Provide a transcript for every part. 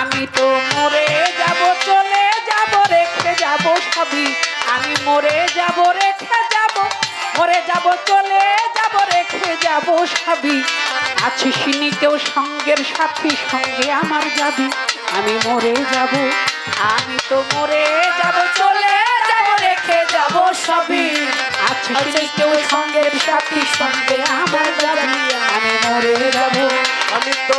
আমি তো মরে যাব, চলে যাব, রেখে যাব সবই। আমি মরে যাব, রেখে যাব, মরে যাব, চলে যাব, রেখে যাব সবই। আছে সিনি কেউ সঙ্গের সাথী, সঙ্গে আমার যাবি। আমি মরে যাব, আমি তো মরে যাব, চলে যাব, রেখে যাব সবই। আছে সিনি কেউ সঙ্গের সাথী, সঙ্গে আমার যাবি। আমি মরে যাব, আমি তো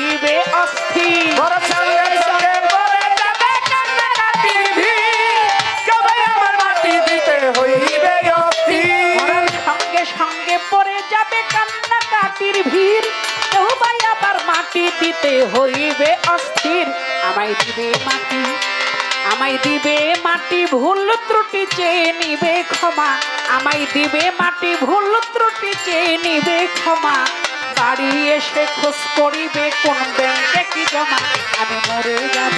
মাটি দিতে হইবে অস্থির। আমায় দিবে মাটি আমায় দিবে মাটি ভুল ত্রুটি চেয়ে নিবে ক্ষমা। আমায় দিবে মাটি ভুল ত্রুটি চেয়ে নিবে ক্ষমা। বাড়ি এসে খোঁজ করিবে কোন ব্যাংকে কি জমা। আমি মরে যাব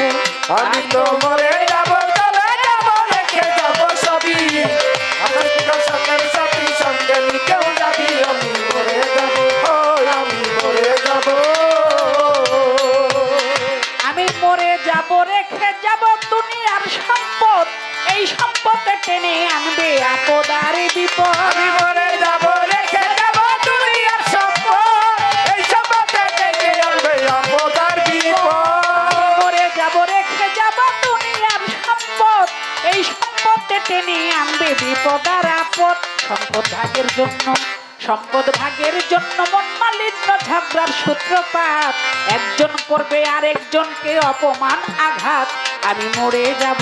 আমি তো মরে যাব চলে যাব রেখে যাব সবই। সাথী সঙ্গে কেউ যাবি আমি? এই সম্পদে টেনে আনবে বিপদ। আমি যাব রেখে যাব দুনিয়ার সম্পদ। এই সম্পদে ডেকে আনবে আপদার বিপদ। মরে যাব রেখে যাব দুনিয়ার সম্পদ। এই সম্পদে টেনে আনবে বিপদ আর আপদ। সম্পদ ভাগের জন্য সম্পদ ভাগের জন্য মন মালিন্য ঝগড়ার সূত্রপাত। একজন করবে আর একজনকে অপমান আঘাত। আমি মরে যাব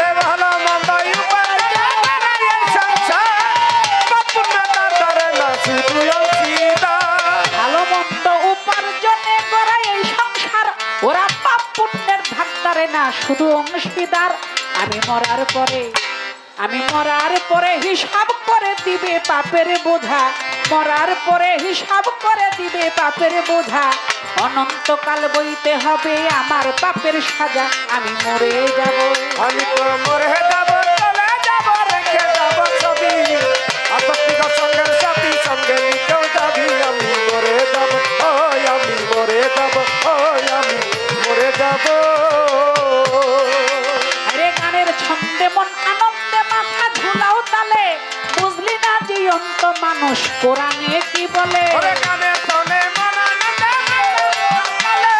ওরা পাপ পুণ্যের ধান্দারে না, শুধু অংশীদার। আমি মরার পরে, আমি মরার পরে হিসাব করে দিবে পাপের বোঝা। মরার পরে হিসাব করে দিবে পাপের বোঝা। অনন্তকাল বইতে হবে আমার পাপের সাজা। আমি মরে যাব। মরে কোরআনে কি বলে? কানে শোনে মন আনন্দে মাতালে,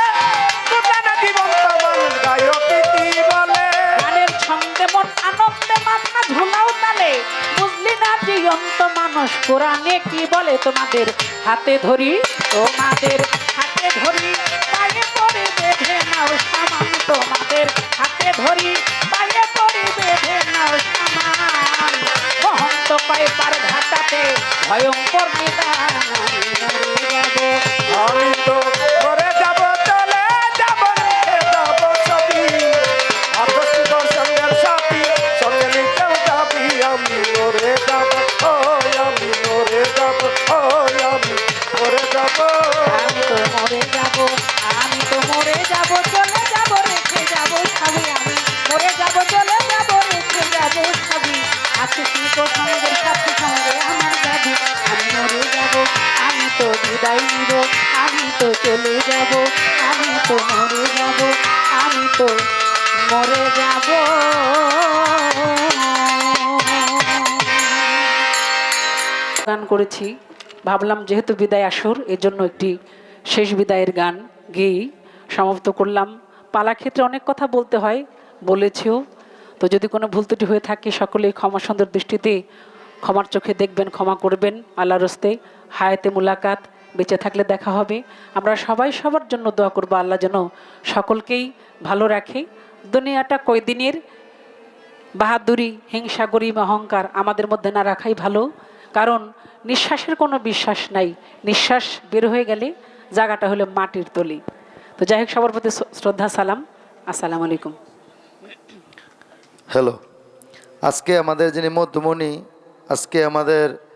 দোকানে জীবন্ত মানুষ গায়কী কি বলে। গানের ছন্দে মন আনন্দে মাথা ঝুলাও তালে। বুঝলি না জীবন্ত মানুষ কোরআনে কি বলে তোমাদের? হাতে ধরি তোমাদের হাতে ধরি পায়ে ভয়ঙ্কর নিদান চলে যাব, আমি তো মরে যাব, আমি তো মরে যাব। গান করেছি, ভাবলাম যেহেতু বিদায় আসর, এজন্য একটি শেষ বিদায়ের গান গেয়েই সমাপ্ত করলাম। পালা ক্ষেত্রে অনেক কথা বলতে হয়, বলেছেও। তো যদি কোনো ভুল ত্রুটি হয়ে থাকে, সকলেই ক্ষমা সুন্দর দৃষ্টিতে ক্ষমার চোখে দেখবেন, ক্ষমা করবেন। আল্লাহ রস্তে হায়াতে মুলাকাত। বেঁচে থাকলে দেখা হবে। আমরা সবাই সবার জন্য দোয়া করব, আল্লাহ যেন সকলকেই ভালো রাখে। দুনিয়াটা কয়দিনের? বাহাদুরি, হিংসা গরিব অহংকার আমাদের মধ্যে না রাখাই ভালো। কারণ নিঃশ্বাসের কোনো বিশ্বাস নাই। নিঃশ্বাস বের হয়ে গেলে জায়গাটা হলো মাটির তলি। তো যাই হোক, সবার প্রতি শ্রদ্ধা, সালাম। আসসালামু আলাইকুম। হ্যালো আজকে আমাদের যিনি মধ্যমণি, আজকে আমাদের